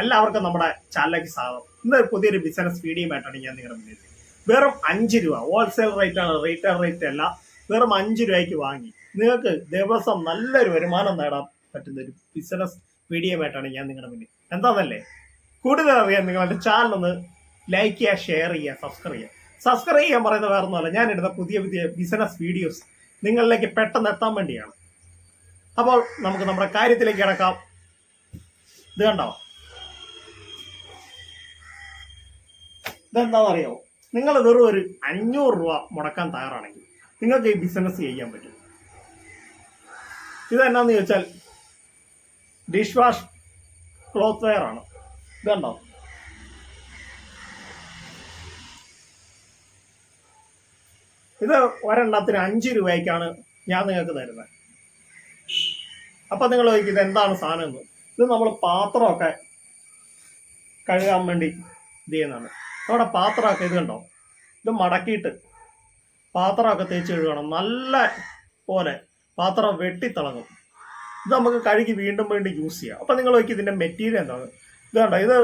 എല്ലാവർക്കും നമ്മുടെ ചാനലിലേക്ക് സ്വാഗതം. ഇന്ന് പുതിയൊരു ബിസിനസ് വീഡിയോ ആയിട്ടാണ് ഞാൻ നിങ്ങളുടെ മുന്നിൽ വെറും അഞ്ച് രൂപ ഹോൾസെയിൽ റേറ്റ് ആണ് റീറ്റെയിൽ റേറ്റ് അല്ല. വെറും അഞ്ച് രൂപയ്ക്ക് വാങ്ങി. നിങ്ങൾക്ക് ദിവസം നല്ലൊരു വരുമാനം നേടാൻ പറ്റുന്ന ഒരു ബിസിനസ് വീഡിയോ ആയിട്ടാണ് ഞാൻ നിങ്ങളുടെ മുന്നിൽ എന്താണെന്നല്ലേ കൂടുതൽ അറിയാൻ നിങ്ങളുടെ ചാനൽ ഒന്ന് ലൈക്ക് ചെയ്യുക ഷെയർ ചെയ്യുക സബ്സ്ക്രൈബ് ചെയ്യുക. സബ്സ്ക്രൈബ് ചെയ്യാൻ പറയുന്നത് വേറെ ഒന്നുമല്ല ഞാൻ ഇടുന്ന പുതിയ പുതിയ ബിസിനസ് വീഡിയോസ് നിങ്ങളിലേക്ക് പെട്ടെന്ന് എത്താൻ വേണ്ടിയാണ്. അപ്പോൾ നമുക്ക് നമ്മുടെ കാര്യത്തിലേക്ക് കിടക്കാം. ഇത് കണ്ടോ? ഇതെന്താണെന്നറിയോ നിങ്ങൾ വെറും ഒരു അഞ്ഞൂറ് രൂപ മുടക്കാൻ തയ്യാറാണെങ്കിൽ നിങ്ങൾക്ക് ഈ ബിസിനസ് ചെയ്യാൻ പറ്റും. ഇത് എന്നാന്ന് ചോദിച്ചാൽ ഡിഷ് വാഷ് ക്ലോത്ത് വെയർ ആണ്. ഇത് കണ്ടോ? ഇത് ഒരെണ്ണത്തിന് അഞ്ച് രൂപയ്ക്കാണ് ഞാൻ നിങ്ങൾക്ക് തരുന്നത്. അപ്പൊ നിങ്ങൾ ചോദിക്കും ഇത് എന്താണ് സാധനം എന്ന്? ഇത് നമ്മൾ പാത്രമൊക്കെ കഴുകാൻ വേണ്ടി ഇത് ചെയ്യുന്നതാണ്. നമ്മുടെ പാത്രമൊക്കെ ഇത് കണ്ടോ? ഇത് മടക്കിയിട്ട് പാത്രമൊക്കെ തേച്ച് കഴുകണം. നല്ല പോലെ പാത്രം വെട്ടിത്തിളങ്ങും. ഇത് നമുക്ക് കഴുകി വീണ്ടും വീണ്ടും യൂസ് ചെയ്യാം. അപ്പം നിങ്ങൾ നോക്കി ഇതിന്റെ മെറ്റീരിയൽ എന്താണ്? ഇത് കണ്ടോ? ഇത്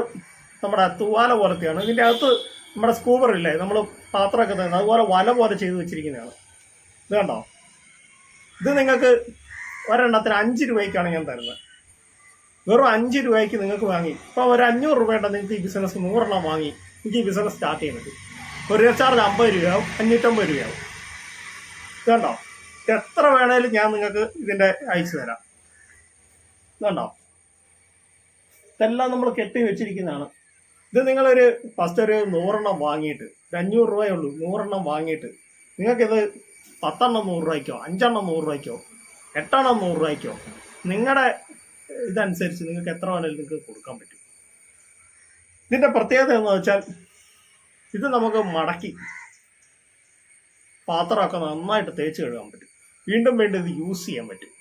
നമ്മുടെ തൂവാല പോലത്തെയാണ്. ഇതിന്റെ അകത്ത് നമ്മുടെ സ്കൂബർ ഇല്ലേ? നമ്മൾ പാത്രമൊക്കെ തന്നെ അതുപോലെ വല പോലെ ചെയ്ത് വെച്ചിരിക്കുന്നതാണ്. ഇത് കണ്ടോ? ഇത് നിങ്ങൾക്ക് ഒരെണ്ണത്തിന് അഞ്ച് രൂപയ്ക്കാണ് ഞാൻ തരുന്നത്. വെറും അഞ്ച് രൂപയ്ക്ക് നിങ്ങൾക്ക് വാങ്ങി. ഇപ്പോൾ ഒരു അഞ്ഞൂറ് രൂപയുടെ നിങ്ങൾക്ക് ഈ ബിസിനസ് നൂറെണ്ണം വാങ്ങി. എനിക്ക് ഈ ബിസിനസ് സ്റ്റാർട്ട് പറ്റും. ഒരു ചാർജ് അമ്പത് രൂപയാവും അഞ്ഞൂറ്റമ്പത് രൂപയാവും. കണ്ടോ എത്ര വേണേലും ഞാൻ നിങ്ങൾക്ക് ഇതിന്റെ അയച്ചു തരാം. കണ്ടോ ഇതെല്ലാം നമ്മൾ കെട്ടി വെച്ചിരിക്കുന്നതാണ്. ഇത് നിങ്ങളൊരു ഫസ്റ്റ് ഒരു നൂറെണ്ണം വാങ്ങിയിട്ട് ഒരു അഞ്ഞൂറ് രൂപയേ ഉള്ളൂ നൂറെണ്ണം വാങ്ങിയിട്ട്. നിങ്ങൾക്കിത് പത്തെണ്ണം നൂറ് രൂപയ്ക്കോ അഞ്ചെണ്ണം നൂറ് രൂപയ്ക്കോ എട്ടെണ്ണം നൂറ് രൂപയ്ക്കോ നിങ്ങളുടെ ഇതനുസരിച്ച് നിങ്ങൾക്ക് എത്ര വേണേലും നിങ്ങൾക്ക് കൊടുക്കാൻ പറ്റും. ഇതിന്റെ പ്രത്യേകത എന്ന് വെച്ചാൽ ഇത് നമുക്ക് മടക്കി പാത്രമൊക്കെ നന്നായിട്ട് തേച്ച് കഴുകാൻ പറ്റും. വീണ്ടും വീണ്ടും ഇത് യൂസ് ചെയ്യാൻ പറ്റും.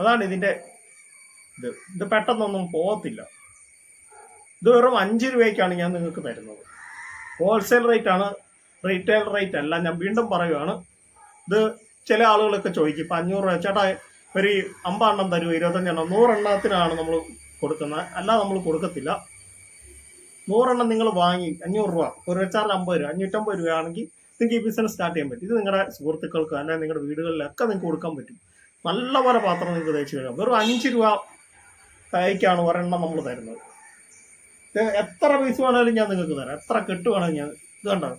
അതാണ് ഇതിന്റെ ഇത്. ഇത് പെട്ടെന്നൊന്നും പോകത്തില്ല. ഇത് വെറും അഞ്ച് രൂപയ്ക്കാണ് ഞാൻ നിങ്ങൾക്ക് തരുന്നത്. ഹോൾസെയിൽ റേറ്റ് ആണ് റീറ്റെയിൽ റേറ്റ് അല്ല ഞാൻ വീണ്ടും പറയുവാണ് ഇത് ചില ആളുകളൊക്കെ ചോദിക്കും ഇപ്പം അഞ്ഞൂറ് രൂപ ചേട്ടാ ഒരു അമ്പതെണ്ണം തരുമോ? ഇരുപത്തഞ്ചെണ്ണം? നൂറെണ്ണത്തിനാണ് നമ്മൾ കൊടുക്കുന്നത്. അല്ലാതെ നമ്മൾ കൊടുക്കത്തില്ല. നൂറെണ്ണം നിങ്ങൾ വാങ്ങി അഞ്ഞൂറ് രൂപ. ഒരു വെച്ചാറിൽ അമ്പത് രൂപ. അഞ്ഞൂറ്റമ്പത് രൂപയാണെങ്കിൽ നിങ്ങൾക്ക് ഈ ബിസിനസ് സ്റ്റാർട്ട് ചെയ്യാൻ പറ്റും. ഇത് നിങ്ങളുടെ സുഹൃത്തുക്കൾക്ക് അല്ലെങ്കിൽ നിങ്ങളുടെ വീടുകളിലൊക്കെ നിങ്ങൾക്ക് കൊടുക്കാൻ പറ്റും. നല്ല നല്ലപോലെ പാത്രം നിങ്ങൾക്ക് തേച്ച് കഴിഞ്ഞാൽ വെറും അഞ്ച് രൂപ തയ്ക്കാണ് ഒരെണ്ണം നമ്മൾ തരുന്നത്. എത്ര പീസ് വേണമെങ്കിലും ഞാൻ നിങ്ങൾക്ക് തരാം. എത്ര കെട്ട് വേണമെങ്കിൽ ഞാൻ ഇത് കണ്ടത്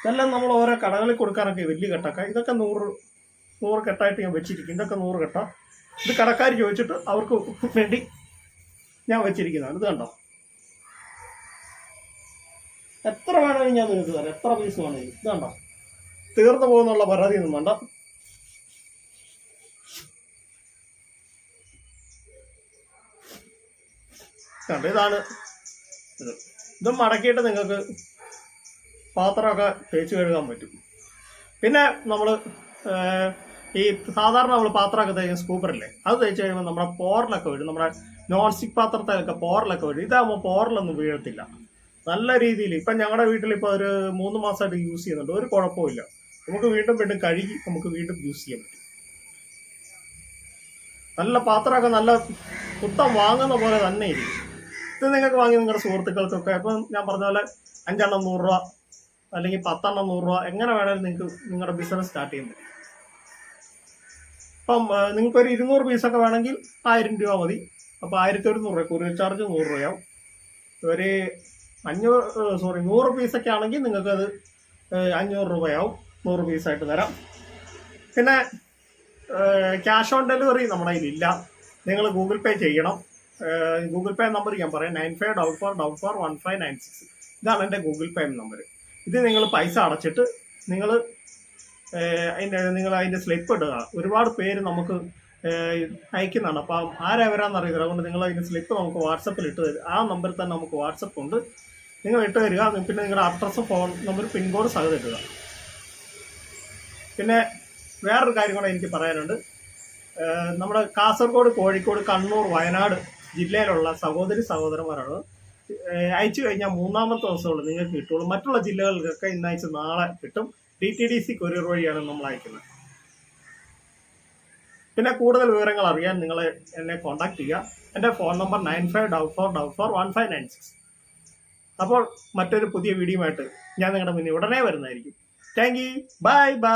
ഇതെല്ലാം നമ്മൾ ഓരോ കടകളിൽ കൊടുക്കാനൊക്കെ വലിയ കെട്ടൊക്കെ. ഇതൊക്കെ നൂറ് നൂറ് കെട്ടായിട്ട് ഞാൻ വെച്ചിരിക്കും. ഇതൊക്കെ നൂറ് കെട്ട. ഇത് കടക്കാർ ചോദിച്ചിട്ട് അവർക്ക് വേണ്ടി ഞാൻ വെച്ചിരിക്കുന്നതാണ്. ഇത് കണ്ടോ? എത്ര വേണമെങ്കിലും ഞാൻ നിങ്ങൾക്ക് തരാം. എത്ര പീസ് വേണമെങ്കിലും ഇത് കണ്ടോ? തീർന്നു പോകുന്നുള്ള പരാതിയൊന്നും വേണ്ട. കണ്ടോ? ഇതാണ്. ഇത്. ഇത് മടക്കിയിട്ട് നിങ്ങൾക്ക് പാത്രമൊക്കെ തേച്ച് കഴുകാൻ പറ്റും. പിന്നെ നമ്മൾ ഈ സാധാരണ നമ്മൾ പാത്രമൊക്കെ തേക്കുന്ന സ്കൂപ്പറില്ലേ അത് തേച്ച് കഴിയുമ്പോൾ നമ്മുടെ പോറിലൊക്കെ വീഴും നമ്മുടെ നോൺ സ്റ്റിക് പാത്രത്തിലൊക്കെ പോറിലൊക്കെ വീഴും ഇതാകുമ്പോൾ പോറിലൊന്നും വീഴത്തില്ല. നല്ല രീതിയിൽ ഇപ്പം ഞങ്ങളുടെ വീട്ടിൽ ഇപ്പോൾ ഒരു മൂന്ന് മാസമായിട്ട് യൂസ് ചെയ്യുന്നുണ്ട്. ഒരു കുഴപ്പമില്ല നമുക്ക് വീണ്ടും വീണ്ടും കഴുകി നമുക്ക് വീണ്ടും യൂസ് ചെയ്യാൻ പറ്റും. നല്ല പാത്രമൊക്കെ നല്ല കുത്തം വാങ്ങുന്ന പോലെ തന്നെ ഇരിക്കും. ഇത് നിങ്ങൾക്ക് വാങ്ങി നിങ്ങളുടെ സുഹൃത്തുക്കൾക്കൊക്കെ ഇപ്പം ഞാൻ പറഞ്ഞ പോലെ അഞ്ചെണ്ണം നൂറ് രൂപ അല്ലെങ്കിൽ പത്തെണ്ണം നൂറ് രൂപ എങ്ങനെ വേണമെങ്കിലും നിങ്ങൾക്ക് നിങ്ങളുടെ ബിസിനസ് സ്റ്റാർട്ട് ചെയ്യാൻ ഇപ്പം നിങ്ങൾക്ക് ഒരു ഇരുന്നൂറ് പീസൊക്കെ വേണമെങ്കിൽ ആയിരം രൂപ മതി. അപ്പോൾ ആയിരത്തി ഒരുന്നൂറ് രൂപ കൊറിയർ ചാർജ് നൂറ് രൂപയാവും. ഒരു അഞ്ഞൂറ് സോറി നൂറ് പീസൊക്കെ ആണെങ്കിൽ നിങ്ങൾക്കത് അഞ്ഞൂറ് രൂപയാവും. നൂറ് പീസായിട്ട് തരാം. പിന്നെ ക്യാഷ് ഓൺ ഡെലിവറി നമ്മുടെ കയ്യിലില്ല. നിങ്ങൾ ഗൂഗിൾ പേ ചെയ്യണം. ഗൂഗിൾ പേ നമ്പർ ഞാൻ പറയാം. Nine five double four double four one five nine six. ഇതാണ് എന്റെ ഗൂഗിൾ പേ നമ്പർ. ഇത് നിങ്ങൾ പൈസ അടച്ചിട്ട് നിങ്ങൾ അതിന്റെ നിങ്ങൾ അതിന്റെ സ്ലിപ്പ് ഇടുക. ഒരുപാട് പേര് നമുക്ക് അയക്കുന്നതാണ്. അപ്പം ആരെവരാന്ന് അറിയില്ല അതുകൊണ്ട് നിങ്ങൾ അതിന്റെ സ്ലിപ്പ് നമുക്ക് വാട്സപ്പിൽ ഇട്ട് തരും. ആ നമ്പറിൽ തന്നെ നമുക്ക് വാട്സപ്പ് ഉണ്ട്. നിങ്ങൾ ഇട്ട് തരിക. പിന്നെ നിങ്ങളുടെ അഡ്രസ്സ് ഫോൺ നമ്പർ പിൻകോഡ് സഹിതം ഇടുക പിന്നെ വേറൊരു കാര്യം കൂടെ എനിക്ക് പറയാനുണ്ട്. നമ്മുടെ കാസർഗോഡ് കോഴിക്കോട് കണ്ണൂർ വയനാട് ജില്ലയിലുള്ള സഹോദരി സഹോദരന്മാരാണ്. അയച്ചു കഴിഞ്ഞാൽ മൂന്നാമത്തെ ദിവസമുള്ളൂ നിങ്ങൾക്ക് കിട്ടുള്ളൂ മറ്റുള്ള ജില്ലകൾക്കൊക്കെ ഇന്നയച്ച് നാളെ കിട്ടും. D T D C courier വഴിയാണ് നമ്മൾ അയക്കുന്നത്. പിന്നെ കൂടുതൽ വിവരങ്ങൾ അറിയാൻ നിങ്ങൾ എന്നെ കോൺടാക്ട് ചെയ്യുക. എന്റെ phone number nine five double four double four one five nine six അപ്പോൾ മറ്റൊരു പുതിയ വീഡിയോ ആയിട്ട് ഞാൻ നിങ്ങളുടെ മുന്നിൽ ഉടനെ വരുന്നതായിരിക്കും. Thank you bye bye